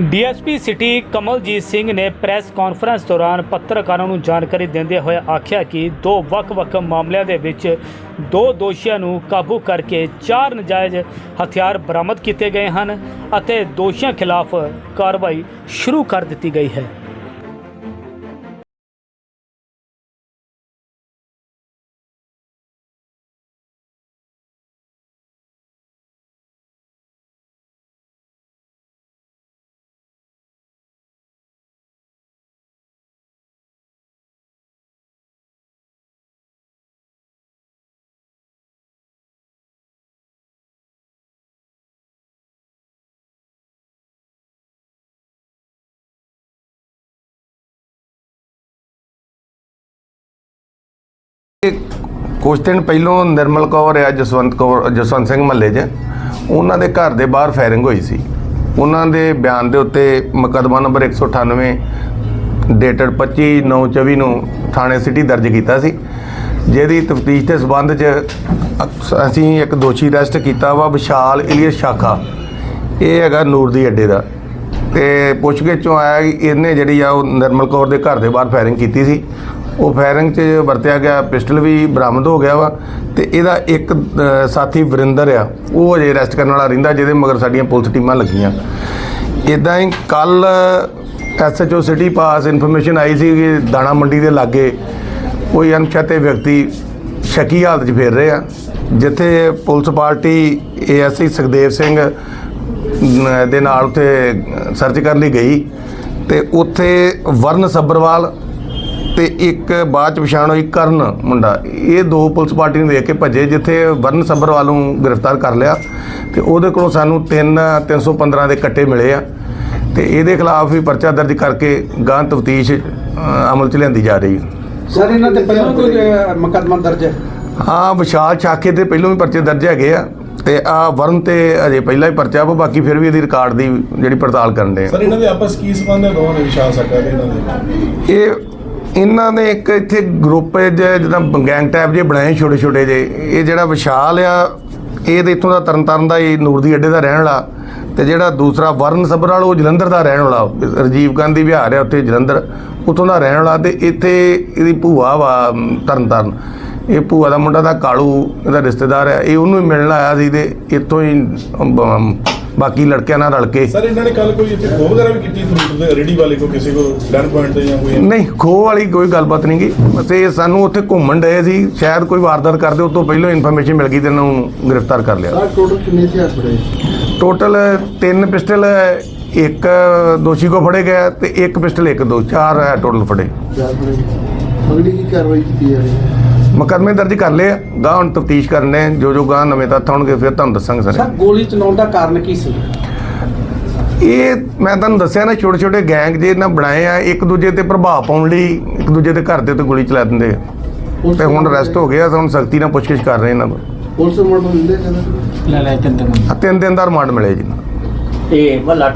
DSP city Kamaljit Singh ਨੇ press conference ਦੌਰਾਨ ਪੱਤਰਕਾਰਾਂ ਨੂੰ ਜਾਣਕਾਰੀ ਦਿੰਦੇ ਹੋਏ ਆਖਿਆ ਕਿ ਦੋ ਵੱਖ-ਵੱਖ ਮਾਮਲਿਆਂ ਦੇ ਵਿੱਚ ਦੋ ਦੋਸ਼ੀਆਂ ਨੂੰ ਕਾਬੂ ਕਰਕੇ ਚਾਰ ਨਜਾਇਜ਼ ਹਥਿਆਰ ਬਰਾਮਦ ਕੀਤੇ ਗਏ ਹਨ ਅਤੇ ਦੋਸ਼ੀਆਂ ਖਿਲਾਫ ਕਾਰਵਾਈ ਸ਼ੁਰੂ ਕਰ ਦਿੱਤੀ ਗਈ ਹੈ। ਕੁਝ ਦਿਨ ਪਹਿਲੋਂ ਨਿਰਮਲ ਕੌਰ ਆ ਜਸਵੰਤ ਕੌਰ, ਜਸਵੰਤ ਸਿੰਘ ਮਹੱਲੇ 'ਚ ਉਹਨਾਂ ਦੇ ਘਰ ਦੇ ਬਾਹਰ ਫਾਇਰਿੰਗ ਹੋਈ ਸੀ। ਉਹਨਾਂ ਦੇ ਬਿਆਨ ਦੇ ਉੱਤੇ ਮੁਕੱਦਮਾ ਨੰਬਰ 198 ਡੇਟਡ 25/9/24 ਨੂੰ ਥਾਣੇ ਸਿਟੀ ਦਰਜ ਕੀਤਾ ਸੀ। ਜਿਹਦੀ ਤਫਤੀਸ਼ ਦੇ ਸਬੰਧ 'ਚ ਅਸੀਂ ਇੱਕ ਦੋਸ਼ੀ ਅਰੈਸਟ ਕੀਤਾ ਵਾ, ਵਿਸ਼ਾਲ ਇਲੀਅਸ ਸ਼ਾਖਾ। ਇਹ ਹੈਗਾ ਨੂਰ ਦੀ ਅੱਡੇ ਦਾ। ਤੇ ਪੁੱਛਗਿੱਛ ਚੋਂ ਆਇਆ ਕਿ ਇਹਨੇ ਜਿਹੜੀ ਆ ਉਹ ਨਿਰਮਲ ਕੌਰ ਦੇ ਘਰ ਦੇ ਬਾਹਰ ਫਾਇਰਿੰਗ ਕੀਤੀ ਸੀ। ਉਹ ਫਾਇਰਿੰਗ 'ਚ ਵਰਤਿਆ ਗਿਆ, ਪਿਸਟਲ ਵੀ ਬਰਾਮਦ ਹੋ ਗਿਆ ਵਾ ਤੇ ਇਹਦਾ ਇੱਕ ਸਾਥੀ ਵਰਿੰਦਰ ਆ, ਉਹ ਅਜੇ ਅਰੈਸਟ ਕਰਨ ਵਾਲਾ ਰਹਿੰਦਾ ਜਿਹਦੇ ਮਗਰ ਸਾਡੀਆਂ ਪੁਲਿਸ ਟੀਮਾਂ ਲੱਗੀਆਂ। ਇਦਾਂ ਹੀ ਕੱਲ ਐਸਐਚਓ ਸਿਟੀ ਪਾਸ ਇਨਫੋਰਮੇਸ਼ਨ ਆਈ ਸੀ ਕਿ ਦਾਣਾ ਮੰਡੀ ਦੇ ਲਾਗੇ ਕੋਈ ਅਣਪਛਾਤੇ ਵਿਅਕਤੀ ਸ਼ੱਕੀ ਹਾਲਤ 'ਚ ਫੇਰ ਰਹੇ ਆ ਜਿੱਥੇ police party ASI Sukhdev Singh ਦੇ ਨਾਲ ਉੱਥੇ ਸਰਚ ਕਰਨ ਲਈ ਗਈ ਤੇ ਉੱਥੇ ਵਰਨ ਸੱਬਰਵਾਲ ਤੇ ਇੱਕ ਬਾਅਦ ਚ ਪਛਾਣ ਹੋਈ ਕਰਨ ਮੁੰਡਾ। ਇਹ ਦੋ ਪੁਲਿਸ ਪਾਰਟੀ ਨੂੰ ਵੇਖ ਕੇ ਭੱਜੇ ਜਿੱਥੇ ਵਰਨ ਸੱਬਰਵਾਲ ਨੂੰ ਗ੍ਰਿਫਤਾਰ ਕਰ ਲਿਆ ਤੇ ਉਹਦੇ ਕੋਲੋਂ ਸਾਨੂੰ 3 315 ਦੇ ਕੱਟੇ ਮਿਲੇ ਆ ਤੇ ਇਹਦੇ ਖਿਲਾਫ ਵੀ ਪਰਚਾ ਦਰਜ ਕਰਕੇ ਗਾਂ ਤਫਤੀਸ਼ ਅਮਲ ਚ ਲਿਆਂਦੀ ਜਾ ਰਹੀ ਹੈ। ਸਰ ਇਹਨਾਂ ਤੇ ਪਹਿਲਾਂ ਕੋਈ ਮੁਕੱਦਮਾ ਦਰਜ ਹੈ? ਹਾਂ ਵਿਸ਼ਾਲ ਛਾਕੇ ਤੇ ਪਹਿਲਾਂ ਵੀ ਪਰਚੇ ਦਰਜ ਹੈਗੇ ਆ ਤੇ ਆ ਵਰਨ ਤੇ ਅਜੇ ਪਹਿਲਾਂ ਹੀ ਪਰਚਾ ਵਾ ਬਾਕੀ ਫਿਰ ਵੀ ਇਹਦੀ ਰਿਕਾਰਡ ਦੀ ਜਿਹੜੀ ਪੜਤਾਲ ਕਰਨ ਦੇ ਆ। ਸਰ ਇਹਨਾਂ ਦੇ ਆਪਸ ਕੀ ਸੰਬੰਧ ਹੈ? ਦੋਵਾਂ ਦੇ ਵਿਸ਼ਾਲ ਸਕਾ ਦੇ ਇਹਨਾਂ ਦੇ? ਇਹ ਇਹਨਾਂ ਨੇ ਇੱਕ ਇੱਥੇ ਗਰੁੱਪ ਜਿਹਾ ਜਿੱਦਾਂ ਗੈਂਗ ਟਾਈਪ ਜੇ ਬਣਾਏ ਛੋਟੇ ਛੋਟੇ ਜੇ ਇਹ ਜਿਹੜਾ ਵਿਸ਼ਾਲ ਆ ਇਹ ਤੇ ਇੱਥੋਂ ਦਾ ਤਰਨਤਾਰਨ ਦਾ ਇਹ ਨੂਰਦੀ ਅੱਡੇ ਦਾ ਰਹਿਣ ਵਾਲਾ। ਤੇ ਜਿਹੜਾ ਦੂਸਰਾ ਵਰਨ ਸਬਰਾਲ ਉਹ ਜਲੰਧਰ ਦਾ ਰਹਿਣ ਵਾਲਾ। ਰਜੀਵ ਗਾਂਧੀ ਵਿਹਾਰ ਆ ਉੱਥੇ ਜਲੰਧਰ ਉੱਥੋਂ ਦਾ ਰਹਿਣ ਵਾਲਾ ਤੇ ਇੱਥੇ ਇਹਦੀ ਭੂਆ ਵਾ ਅਮ, ਤਰਨਤਾਰਨ। ਇਹ ਭੂਆ ਦਾ ਮੁੰਡਾ ਦਾ ਕਾਲੂ ਇਹਦਾ ਰਿਸ਼ਤੇਦਾਰ ਹੈ ਇਹ ਉਹਨੂੰ ਹੀ ਮਿਲਣ ਆਇਆ ਸੀ ਤੇ ਇੱਥੋਂ ਹੀ ਬਾਕੀ ਲੜਕਿਆਂ ਨਾਲ ਰਲ ਕੇ। ਸਰ ਇਹਨਾਂ ਨੇ ਕੱਲ ਕੋਈ ਇੱਥੇ ਖੋਹ ਵਗੈਰਾ ਵੀ ਕੀਤੀ ਫਰੂਟ ਦੇ ਰੇੜੀ ਵਾਲੇ ਕੋ ਕਿਸੇ ਕੋ ਗਨ ਪੁਆਇੰਟ ਤੇ ਜਾਂ ਕੋਈ ਨਹੀਂ ਖੋਹ ਵਾਲੀ ਕੋਈ ਗੱਲਬਾਤ ਨਹੀਂ ਗੀ। ਬਸ ਇਹ ਸਾਨੂੰ ਉੱਥੇ ਘੁੰਮਣ ਡਏ ਸੀ। ਸ਼ਾਇਦ ਕੋਈ ਵਾਰਦਾਤ ਕਰਦੇ ਉਸ ਤੋਂ ਪਹਿਲਾਂ ਇਨਫੋਰਮੇਸ਼ਨ ਮਿਲ ਗਈ ਤੇ ਇਹਨਾਂ ਨੂੰ ਗ੍ਰਿਫਤਾਰ ਕਰ ਲਿਆ। ਸਰ ਟੋਟਲ ਕਿੰਨੇ ਹਥਿਆਰ ਫੜੇ? ਟੋਟਲ ਤਿੰਨ ਪਿਸਟਲ ਇੱਕ ਦੋਸ਼ੀ ਕੋ ਫੜੇ ਗਏ ਤੇ ਇੱਕ ਪਿਸਟਲ ਇੱਕ ਦੋ ਚਾਰ ਹੈ ਟੋਟਲ ਫੜੇ। ਅਗਲੀ ਕੀ ਕਾਰਵਾਈ ਕੀਤੀ ਜਾ ਰਹੀ ਹੈ ਮੁਕੱਦਮੇ ਦਰਜ ਕਰ ਲਏ। ਗਾਂ ਹੁਣ ਤਫਤੀਸ਼ ਕਰਨੇ ਜੋ ਜੋ ਗਾਂ ਨਵੇਂ ਤੱਥ ਆਉਣਗੇ ਫਿਰ ਤੁਹਾਨੂੰ ਦੱਸਾਂਗੇ ਸਰ। ਸਾਰੇ ਗੋਲੀ ਚਲਾਉਣ ਦਾ ਕਾਰਨ ਕੀ ਸੀ? ਇਹ ਮੈਂ ਤੁਹਾਨੂੰ ਦੱਸਿਆ ਨਾ ਛੋਟੇ ਛੋਟੇ ਗੈਂਗ ਜੇ ਇਹਨਾਂ ਬਣਾਏ ਆ ਇੱਕ ਦੂਜੇ ਤੇ ਪ੍ਰਭਾਵ ਪਾਉਣ ਲਈ ਇੱਕ ਦੂਜੇ ਦੇ ਘਰ ਦੇ ਉੱਤੇ ਗੋਲੀ ਚਲਾ ਦਿੰਦੇ ਆ। ਤੇ ਹੁਣ ਅਰੈਸਟ ਹੋ ਗਿਆ ਹੁਣ ਸਖਤੀ ਨਾਲ ਪੁੱਛਗਿੱਛ ਕਰ ਰਹੇ ਇਹਨਾਂ ਨੂੰ ਪੁਲਿਸ ਮੁੰਡਾ ਦਿੰਦੇ ਕਹਿੰਦੇ ਲੈ ਲੈ ਤਿੰਨ ਆ ਤਿੰਨ ਦਿਨ ਦਾ ਰਿਮਾਂਡ ਮਿਲੇ ਜੀ। ਇਹ ਵੱਲਾ